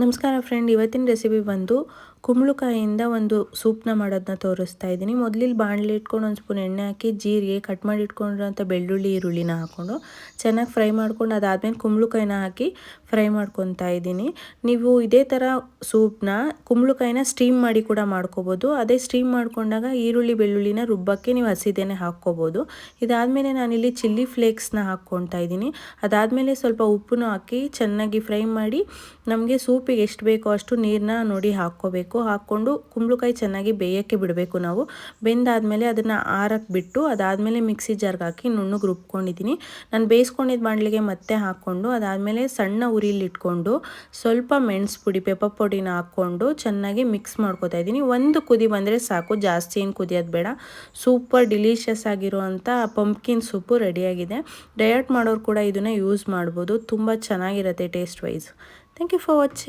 ನಮಸ್ಕಾರ ಫ್ರೆಂಡ್ ಇವತ್ತಿನ ರೆಸಿಪಿ ಬಂದು ಕುಂಬಳಕಾಯಿಯಿಂದ ಒಂದು ಸೂಪ್ನ ಮಾಡೋದನ್ನ ತೋರಿಸ್ತಾ ಇದ್ದೀನಿ. ಮೊದಲಿಲ್ಲಿ ಬಾಣಲೆ ಇಟ್ಕೊಂಡು ಒಂದು ಸ್ಪೂನ್ ಎಣ್ಣೆ ಹಾಕಿ ಜೀರಿಗೆ ಕಟ್ ಮಾಡಿ ಇಟ್ಕೊಂಡಿರೋಂಥ ಬೆಳ್ಳುಳ್ಳಿ, ಈರುಳ್ಳಿನ ಹಾಕ್ಕೊಂಡು ಚೆನ್ನಾಗಿ ಫ್ರೈ ಮಾಡ್ಕೊಂಡು ಅದಾದಮೇಲೆ ಕುಂಬಳಕಾಯಿನ ಹಾಕಿ ಫ್ರೈ ಮಾಡ್ಕೊತಾ ಇದ್ದೀನಿ. ನೀವು ಇದೇ ಥರ ಸೂಪ್ನ ಕುಂಬಳಕಾಯಿನ ಸ್ಟೀಮ್ ಮಾಡಿ ಕೂಡ ಮಾಡ್ಕೋಬೋದು. ಅದೇ ಸ್ಟೀಮ್ ಮಾಡ್ಕೊಂಡಾಗ ಈರುಳ್ಳಿ, ಬೆಳ್ಳುಳ್ಳಿನ ರುಬ್ಬಕ್ಕೆ ನೀವು ಹಸಿದೇನೆ ಹಾಕ್ಕೋಬೋದು. ಇದಾದಮೇಲೆ ನಾನಿಲ್ಲಿ ಚಿಲ್ಲಿ ಫ್ಲೇಕ್ಸ್ನ ಹಾಕ್ಕೊತಾ ಇದ್ದೀನಿ. ಅದಾದಮೇಲೆ ಸ್ವಲ್ಪ ಉಪ್ಪನ್ನು ಹಾಕಿ ಚೆನ್ನಾಗಿ ಫ್ರೈ ಮಾಡಿ ನಮಗೆ ಎಷ್ಟು ಬೇಕೋ ಅಷ್ಟು ನೀರನ್ನ ನೋಡಿ ಹಾಕ್ಕೋಬೇಕು. ಹಾಕ್ಕೊಂಡು ಕುಂಬಳಕಾಯಿ ಚೆನ್ನಾಗಿ ಬೇಯೋಕ್ಕೆ ಬಿಡಬೇಕು ನಾವು. ಬೆಂದಾದಮೇಲೆ ಅದನ್ನು ಆರಕ್ಕೆ ಬಿಟ್ಟು ಅದಾದಮೇಲೆ ಮಿಕ್ಸಿ ಜಾರ್ಗೆ ಹಾಕಿ ನುಣ್ಣಗೆ ರುಬ್ಕೊಂಡಿದ್ದೀನಿ. ನಾನು ಬೇಯಿಸ್ಕೊಂಡಿದ್ದ ಬಾಣಲಿಗೆ ಮತ್ತೆ ಹಾಕ್ಕೊಂಡು ಅದಾದಮೇಲೆ ಸಣ್ಣ ಉರಿಲಿ ಇಟ್ಕೊಂಡು ಸ್ವಲ್ಪ ಮೆಣಸು ಪುಡಿ ಪೆಪ್ಪರ್ ಪುಡಿನ ಹಾಕ್ಕೊಂಡು ಚೆನ್ನಾಗಿ ಮಿಕ್ಸ್ ಮಾಡ್ಕೊತಾ ಇದ್ದೀನಿ. ಒಂದು ಕುದಿ ಬಂದರೆ ಸಾಕು, ಜಾಸ್ತಿ ಏನು ಕುದಿಯೋದು ಬೇಡ. ಸೂಪರ್ ಡಿಲೀಷಿಯಸ್ ಆಗಿರುವಂಥ ಪಂಪ್ಕಿನ್ ಸೂಪು ರೆಡಿಯಾಗಿದೆ. ಡಯಟ್ ಮಾಡೋರು ಕೂಡ ಇದನ್ನು ಯೂಸ್ ಮಾಡ್ಬೋದು. ತುಂಬ ಚೆನ್ನಾಗಿರುತ್ತೆ taste wise. Thank you for watching.